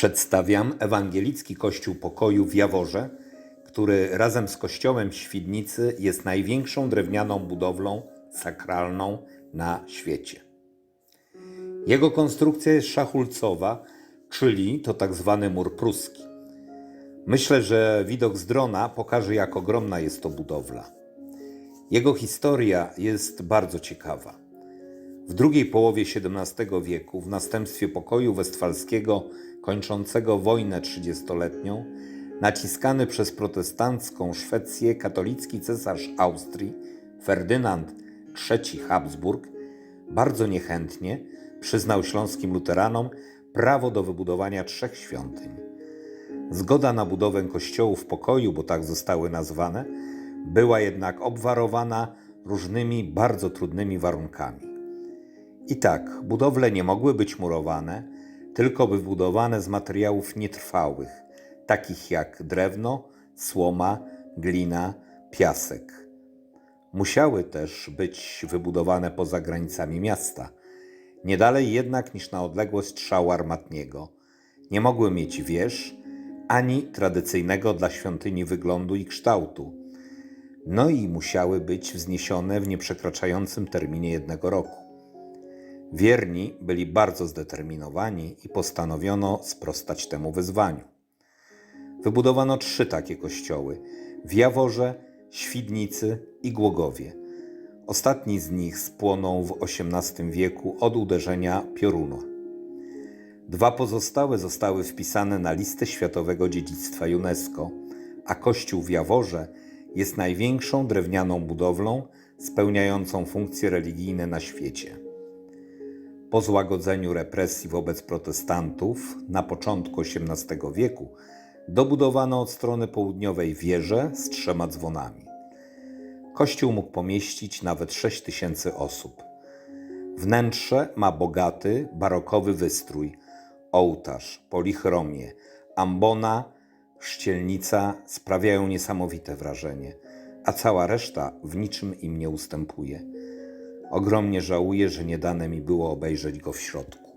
Przedstawiam ewangelicki kościół pokoju w Jaworze, który razem z kościołem Świdnicy jest największą drewnianą budowlą sakralną na świecie. Jego konstrukcja jest szachulcowa, czyli to tak zwany mur pruski. Myślę, że widok z drona pokaże, jak ogromna jest to budowla. Jego historia jest bardzo ciekawa. W drugiej połowie XVII wieku, w następstwie pokoju westfalskiego kończącego wojnę trzydziestoletnią, naciskany przez protestancką Szwecję katolicki cesarz Austrii Ferdynand III Habsburg bardzo niechętnie przyznał śląskim luteranom prawo do wybudowania trzech świątyń. Zgoda na budowę kościołów pokoju, bo tak zostały nazwane, była jednak obwarowana różnymi bardzo trudnymi warunkami. I tak, budowle nie mogły być murowane, tylko wybudowane z materiałów nietrwałych, takich jak drewno, słoma, glina, piasek. Musiały też być wybudowane poza granicami miasta, nie dalej jednak niż na odległość strzału armatniego. Nie mogły mieć wież, ani tradycyjnego dla świątyni wyglądu i kształtu. No i musiały być wzniesione w nieprzekraczającym terminie jednego roku. Wierni byli bardzo zdeterminowani i postanowiono sprostać temu wyzwaniu. Wybudowano trzy takie kościoły w Jaworze, Świdnicy i Głogowie. Ostatni z nich spłonął w XVIII wieku od uderzenia piorunu. Dwa pozostałe zostały wpisane na listę Światowego Dziedzictwa UNESCO, a kościół w Jaworze jest największą drewnianą budowlą spełniającą funkcje religijne na świecie. Po złagodzeniu represji wobec protestantów na początku XVIII wieku dobudowano od strony południowej wieżę z trzema dzwonami. Kościół mógł pomieścić nawet 6 tysięcy osób. Wnętrze ma bogaty, barokowy wystrój, ołtarz, polichromię, ambona, szcielnica sprawiają niesamowite wrażenie, a cała reszta w niczym im nie ustępuje. Ogromnie żałuję, że nie dane mi było obejrzeć go w środku.